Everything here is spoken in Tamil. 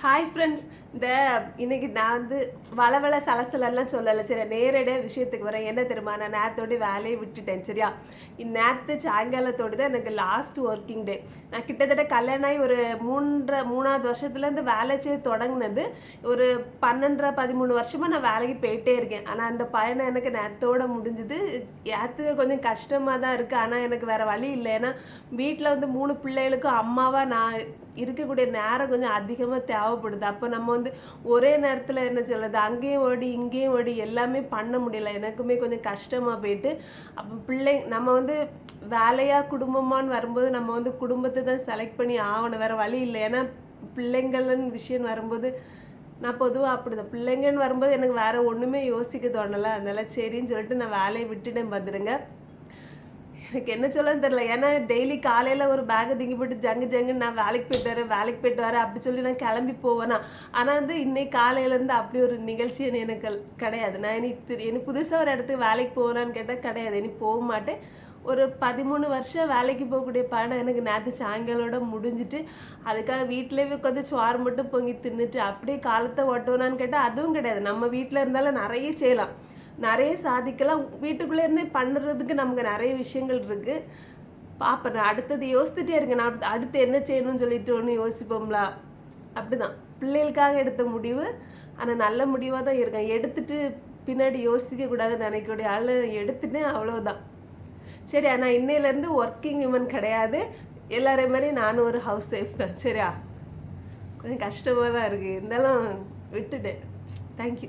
Hi friends, இந்த இன்னைக்கு நான் வந்து வளவள சலசலெல்லாம் சொல்லலை. சரி நேரடியாக விஷயத்துக்கு வரேன் என்ன தெரியுமா? நான் நேரத்தோடு வேலையை விட்டுட்டேன். சரியா? நேற்று சாயங்காலத்தோடு தான் எனக்கு லாஸ்ட் ஒர்க்கிங் டே நான் கிட்டத்தட்ட கல்யாணம் ஆகி ஒரு மூன்றரை மூணாவது வருஷத்துலேருந்து வேலை செய்ய தொடங்கினது ஒரு பன்னெண்டரை பதிமூணு வருஷமாக நான் வேலைக்கு போயிட்டே இருக்கேன். ஆனால் அந்த பயணம் எனக்கு நேரத்தோட முடிஞ்சுது. ஏற்று கொஞ்சம் கஷ்டமாக தான் இருக்குது ஆனால் எனக்கு வேறு வழி இல்லை. ஏன்னா வீட்டில் வந்து மூணு பிள்ளைகளுக்கும் அம்மாவாக நான் இருக்கக்கூடிய நேரம் கொஞ்சம் அதிகமாக தேவைப்படுது. அப்போ நம்ம வந்து ஒரே நேரத்தில் என்ன சொல்கிறது அங்கேயும் ஓடி இங்கேயும் ஓடி எல்லாமே பண்ண முடியல. எனக்குமே கொஞ்சம் கஷ்டமாக போயிட்டு அப்போ பிள்ளை நம்ம வந்து வேலையாக குடும்பமான்னு வரும்போது நம்ம வந்து குடும்பத்தை தான் செலக்ட் பண்ணி ஆகணும். வேறு வழி இல்லை. ஏன்னா பிள்ளைங்கள்னு விஷயம் வரும்போது நான் பொதுவாக அப்படிதான். பிள்ளைங்கன்னு வரும்போது எனக்கு வேறு ஒன்றுமே யோசிக்க தோணலை. அதனால் சரின்னு சொல்லிட்டு நான் வேலையை விட்டுட்டேன் பார்த்துருங்க எனக்கு என்ன சொல்லன்னு தெரியல. ஏன்னா டெய்லி காலையில் ஒரு பேக்கை திங்கி போட்டு ஜங்கு ஜங்குன்னு நான் வேலைக்கு போயிட்டு வரேன் வேலைக்கு போயிட்டு வரேன் அப்படி சொல்லி நான் கிளம்பி போவேனா? ஆனால் வந்து இன்னைக்கு காலையிலேருந்து அப்படி ஒரு நிகழ்ச்சி எனக்கு கிடையாது. நான் இனி திரு இனி புதுசாக ஒரு இடத்துக்கு வேலைக்கு போகிறான்னு கேட்டால் கிடையாது. இனி போக மாட்டேன். ஒரு பதிமூணு வருஷம் வேலைக்கு போகக்கூடிய பயணம் எனக்கு நேற்று சாயங்காலோட முடிஞ்சிட்டு அதுக்காக வீட்டிலேயே உட்காந்து சுவார் மட்டும் பொங்கி தின்னுட்டு அப்படியே காலத்தை ஓட்டுவேனான்னு கேட்டால் அதுவும் கிடையாது. நம்ம வீட்டில் இருந்தாலும் நிறைய செய்யலாம். நிறைய சாதிக்கலாம். வீட்டுக்குள்ளே இருந்தே பண்ணுறதுக்கு நமக்கு நிறைய விஷயங்கள் இருக்குது பார்ப்பேன் அடுத்தது யோசிச்சுட்டே இருக்கேன். நான் அடுத்து- என்ன செய்யணும்னு சொல்லிட்டு ஒன்று யோசிப்போம்ல. அப்படிதான். பிள்ளைகளுக்காக எடுத்த முடிவு. ஆனால் நல்ல முடிவாக தான் இருக்கேன். எடுத்துட்டு பின்னாடி யோசிக்க கூடாதுன்னு நினைக்கக்கூடிய ஆள் எடுத்துட்டேன். அவ்வளோதான் சரி ஆனால் இன்னையிலேருந்து ஒர்க்கிங் விமன் கிடையாது. எல்லாரே மாதிரி நானும் ஒரு ஹவுஸ் ஒய்ஃப் தான். சரியா? கொஞ்சம் கஷ்டமாக தான் இருக்குது இருந்தாலும் விட்டுட்டேன். தேங்க்யூ